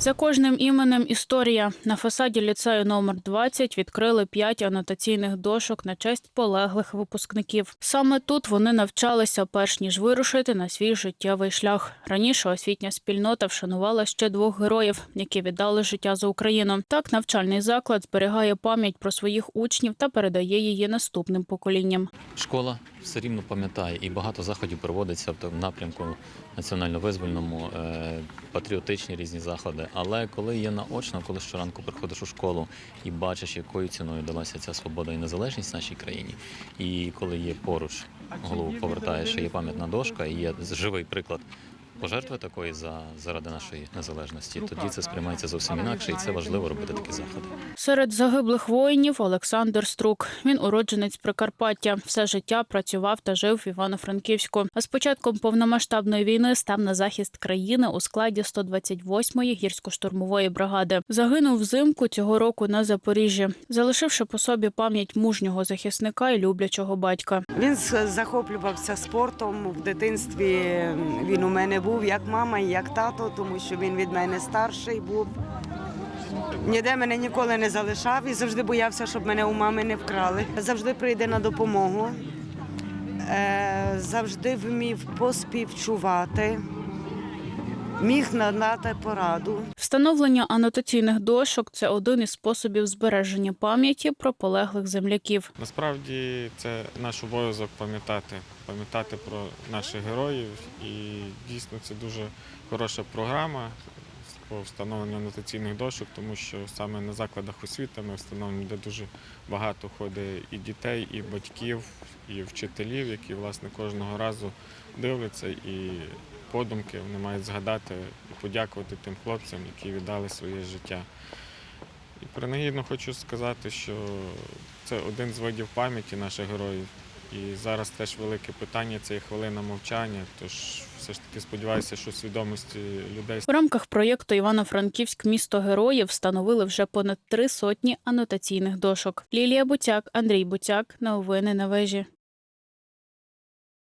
За кожним іменем історія. На фасаді ліцею номер 20 відкрили п'ять анотаційних дошок на честь полеглих випускників. Саме тут вони навчалися, перш ніж вирушити на свій життєвий шлях. Раніше освітня спільнота вшанувала ще двох героїв, які віддали життя за Україну. Так навчальний заклад зберігає пам'ять про своїх учнів та передає її наступним поколінням. Школа все рівно пам'ятає, і багато заходів проводиться в напрямку національно-визвольному, е, патріотичні різні заходи. Але коли є наочно, коли щоранку приходиш у школу і бачиш, якою ціною далася ця свобода і незалежність в нашій країні, і коли є поруч, голову повертаєш, і є пам'ятна дошка, і є живий приклад. Пожертви такої за заради нашої незалежності, тоді це сприймається зовсім інакше, і це важливо робити такі заходи. Серед загиблих воїнів Олександр Струк. Він уродженець Прикарпаття. Все життя працював та жив в Івано-Франківську. А з початком повномасштабної війни став на захист країни у складі 128-ї гірсько-штурмової бригади. Загинув взимку цього року на Запоріжжі, залишивши по собі пам'ять мужнього захисника і люблячого батька. Він захоплювався спортом в дитинстві. Він у мене був як мама і як тато, тому що він від мене старший був. Ніде мене ніколи не залишав і завжди боявся, щоб мене у мами не вкрали. Завжди прийде на допомогу, е, завжди вмів поспівчувати, міг надати пораду. Встановлення анотаційних дошок це один із способів збереження пам'яті про полеглих земляків. Насправді це наш обов'язок пам'ятати, пам'ятати про наших героїв. І дійсно це дуже хороша програма по встановленню анотаційних дошок, тому що саме на закладах освіти ми встановлюємо, де дуже багато ходить і дітей, і батьків, і вчителів, які власне кожного разу дивляться і подумки вони мають згадати і подякувати тим хлопцям, які віддали своє життя. І принагідно хочу сказати, що це один з видів пам'яті наших героїв. І зараз теж велике питання це є хвилина мовчання. Тож все ж таки сподіваюся, що свідомості людей В рамках проєкту Івано-Франківськ місто героїв встановили вже понад три сотні анотаційних дошок. Лілія Буцяк, Андрій Буцяк. Новини на вежі.